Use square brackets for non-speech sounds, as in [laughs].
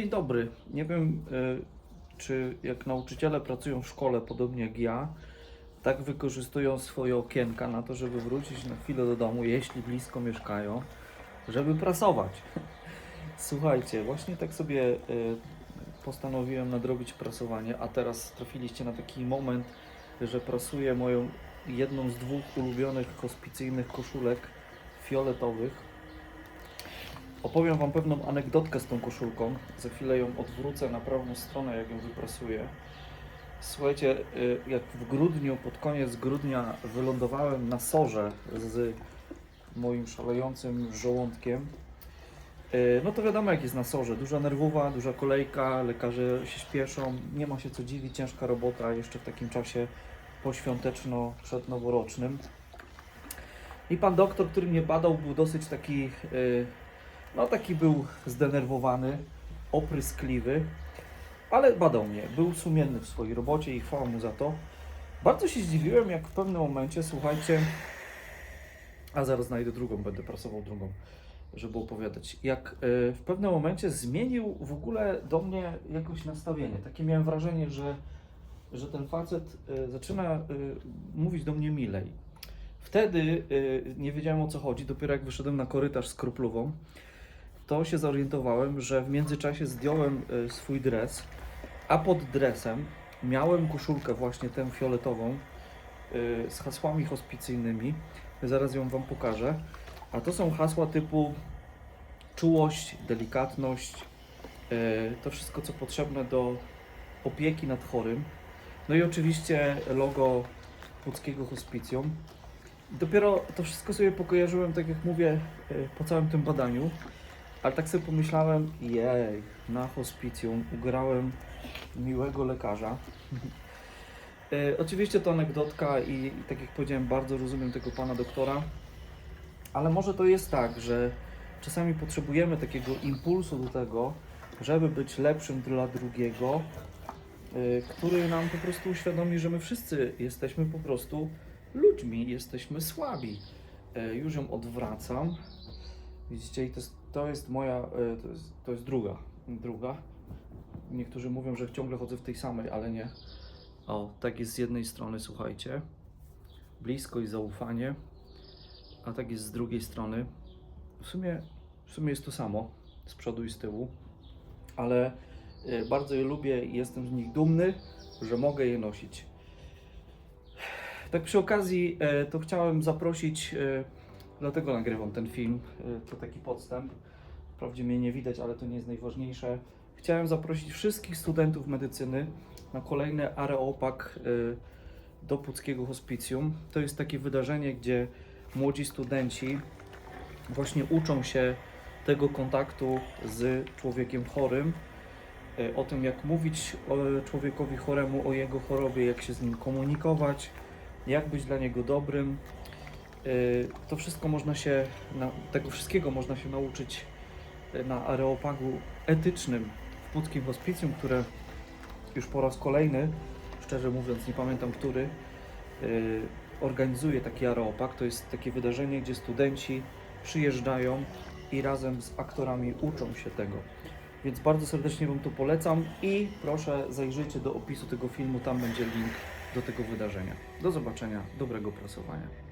Dzień dobry. Nie wiem, y, czy jak nauczyciele pracują w szkole, podobnie jak ja, tak wykorzystują swoje okienka na to, żeby wrócić na chwilę do domu, jeśli blisko mieszkają, żeby prasować. [laughs] Słuchajcie, właśnie tak sobie y, postanowiłem nadrobić prasowanie, a teraz trafiliście na taki moment, że prasuję moją jedną z dwóch ulubionych hospicyjnych koszulek fioletowych. Opowiem Wam pewną anegdotkę z tą koszulką. Za chwilę ją odwrócę na prawą stronę, jak ją wyprasuję. Słuchajcie, y, jak w grudniu, pod koniec grudnia wylądowałem na sorze z moim szalejącym żołądkiem, y, no to wiadomo jak jest na sorze. Duża nerwowa, duża kolejka, lekarze się śpieszą, nie ma się co dziwić, ciężka robota jeszcze w takim czasie poświąteczno-przednoworocznym. I pan doktor, który mnie badał, był dosyć taki, y, no taki był zdenerwowany, opryskliwy, ale badał mnie. Był sumienny w swojej robocie i chwała mu za to. Bardzo się zdziwiłem, jak w pewnym momencie, słuchajcie, a zaraz znajdę drugą, będę prasował drugą, żeby opowiadać. Jak y, w pewnym momencie zmienił w ogóle do mnie jakoś nastawienie. Takie miałem wrażenie, że, że ten facet y, zaczyna y, mówić do mnie milej. Wtedy nie wiedziałem o co chodzi. Dopiero jak wyszedłem na korytarz z kroplową, to się zorientowałem, że w międzyczasie zdjąłem y, swój dres, a pod dresem miałem koszulkę właśnie tę fioletową y, z hasłami hospicyjnymi. Zaraz ją Wam pokażę. A to są hasła typu czułość, delikatność, y, to wszystko co potrzebne do opieki nad chorym. No i oczywiście logo Puckiego Hospicjum. Dopiero to wszystko sobie pokojarzyłem, tak jak mówię, po całym tym badaniu. Ale tak sobie pomyślałem, jej, na hospicjum ugrałem miłego lekarza. E, oczywiście to anegdotka i tak jak powiedziałem, bardzo rozumiem tego pana doktora, ale może to jest tak, że czasami potrzebujemy takiego impulsu do tego, żeby być lepszym dla drugiego, e, który nam po prostu uświadomi, że my wszyscy jesteśmy po prostu ludźmi, jesteśmy słabi. E, Już ją odwracam. Widzicie, i to jest, to jest moja, e, to jest, to jest druga, druga. Niektórzy mówią, że ciągle chodzę w tej samej, ale nie. O, tak jest z jednej strony, słuchajcie. Blisko i zaufanie, a tak jest z drugiej strony. W sumie, w sumie jest to samo, z przodu i z tyłu, ale e, bardzo je lubię i jestem z nich dumny, że mogę je nosić. Tak przy okazji, e, to chciałem zaprosić, dlatego nagrywam ten film, e, to taki podstęp. Wprawdzie mnie nie widać, ale to nie jest najważniejsze. Chciałem zaprosić wszystkich studentów medycyny na kolejny Areopak e, do Puckiego Hospicjum. To jest takie wydarzenie, gdzie młodzi studenci właśnie uczą się tego kontaktu z człowiekiem chorym, e, o tym jak mówić człowiekowi choremu, o jego chorobie, jak się z nim komunikować, jak być dla niego dobrym. Y, To wszystko można się, tego wszystkiego można się nauczyć y, na areopagu etycznym w Puckim Hospicjum, które już po raz kolejny, szczerze mówiąc nie pamiętam który, y, organizuje taki areopag. To jest takie wydarzenie, gdzie studenci przyjeżdżają i razem z aktorami uczą się tego. Więc bardzo serdecznie Wam to polecam i proszę zajrzyjcie do opisu tego filmu, tam będzie link do tego wydarzenia. Do zobaczenia, dobrego prasowania.